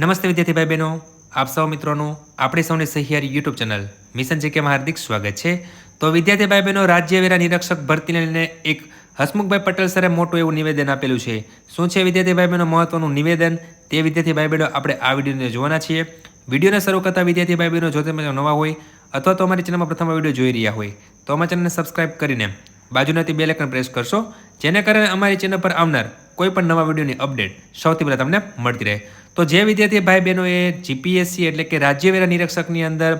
નમસ્તે વિદ્યાર્થી ભાઈ બહેનો આપ સૌ મિત્રોનું, આપણી સૌની સહિયારી યુટ્યુબ ચેનલ મિશન જીકેમાં હાર્દિક સ્વાગત છે. તો વિદ્યાર્થી ભાઈ બહેનો રાજ્ય વેરા નિરીક્ષક ભરતીને લઈને એક હસમુખભાઈ પટેલ સરે મોટું એવું નિવેદન આપેલું છે. શું છે વિદ્યાર્થી ભાઈ બહેનો મહત્વનું નિવેદન? તે વિદ્યાર્થી ભાઈ બહેનો આપણે આ વિડીયોને જોવાના છીએ. વિડીયોને શરૂ કરતા વિદ્યાર્થી ભાઈ બહેનો જો તમે નવા હોય અથવા તો અમારી ચેનલમાં પ્રથમ વીડિયો જોઈ રહ્યા હોય, તો અમારી ચેનલને સબસ્ક્રાઇબ કરીને બાજુનાથી બે લેકન પ્રેસ કરશો, જેને કારણે અમારી ચેનલ પર આવનાર કોઈ પણ નવા વિડીયોની અપડેટ સૌથી પહેલાં તમને મળતી રહે. તો જે વિદ્યાર્થી ભાઈ બહેનોએ જીપીએસસી એટલે કે રાજ્યવેરા નિરીક્ષકની અંદર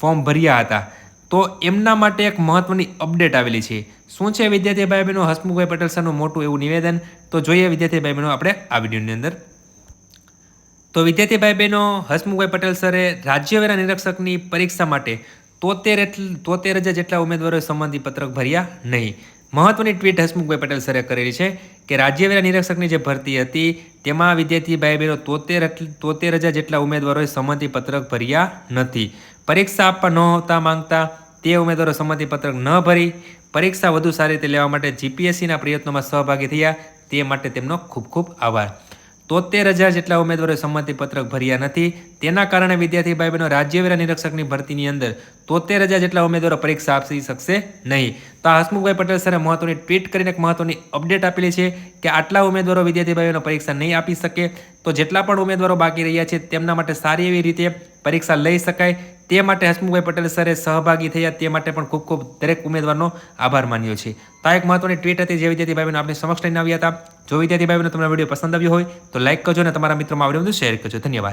ફોર્મ ભર્યા હતા, તો એમના માટે એક મહત્વની અપડેટ આવેલી છે. શું છે વિદ્યાર્થી ભાઈ બહેનો હસમુખભાઈ પટેલ સરનું મોટું એવું નિવેદન. તો જોઈએ વિદ્યાર્થી ભાઈ બહેનો આપણે આ વિડીયોની અંદર. તો વિદ્યાર્થી ભાઈ બહેનો હસમુખભાઈ પટેલ સરે રાજ્યવેરા નિરીક્ષકની પરીક્ષા માટે તોતેર તોતેર હજાર જેટલા ઉમેદવારોએ સંબંધી પત્રક ભર્યા નહીં. મહત્વની ટ્વીટ હસમુખભાઈ પટેલ સરે કરેલી છે કે રાજ્ય વેરા નિરીક્ષકની જે ભરતી હતી, તેમાં વિદ્યાર્થી ભાઈ બહેનો તોતેર તોતેર હજાર જેટલા ઉમેદવારોએ સંમતિપત્રક ભર્યા નથી. પરીક્ષા આપવા નહોતા માંગતા તે ઉમેદવારો સંમતિપત્રક ન ભરી. પરીક્ષા વધુ સારી રીતે લેવા માટે જીપીએસસીના પ્રયત્નોમાં સહભાગી થયા, તે માટે તેમનો ખૂબ ખૂબ આભાર. તોતેર હજાર જેટલા ઉમેદવારોએ સંમતિપત્રક ભર્યા નથી. તેના કારણે વિદ્યાર્થી ભાઈ બહેનો રાજ્યવેરા નિરીક્ષકની ભરતીની અંદર તોતેર હજાર જેટલા ઉમેદવારો પરીક્ષા આપી શકશે નહીં. તો આ હસમુખભાઈ પટેલ સરે મહત્વની ટ્વીટ કરીને એક મહત્વની અપડેટ આપેલી છે કે આટલા ઉમેદવારો વિદ્યાર્થી ભાઈઓને પરીક્ષા નહીં આપી શકે. તો જેટલા પણ ઉમેદવારો બાકી રહ્યા છે તેમના માટે સારી એવી રીતે પરીક્ષા લઈ શકાય. તે માટે હસમુખભાઈ પટેલ સરે સહભાગી થયા. તે માટે પણ ખૂબ ખૂબ દરેક ઉમેદવારનો આભાર માન્યો છે. તો આ એક મહત્વની ટ્વીટ હતી જે વિદ્યાર્થી ભાઈઓને આપણે સમક્ષ લઈને આવ્યા હતા. જો વિદ્યાર્થી ભાઈઓને તમને વીડિયો પસંદ આવ્યો હોય તો લાઇક કરજો અને તમારા મિત્રોમાં આ વીડિયો શેર કરજો. ધન્યવાદ.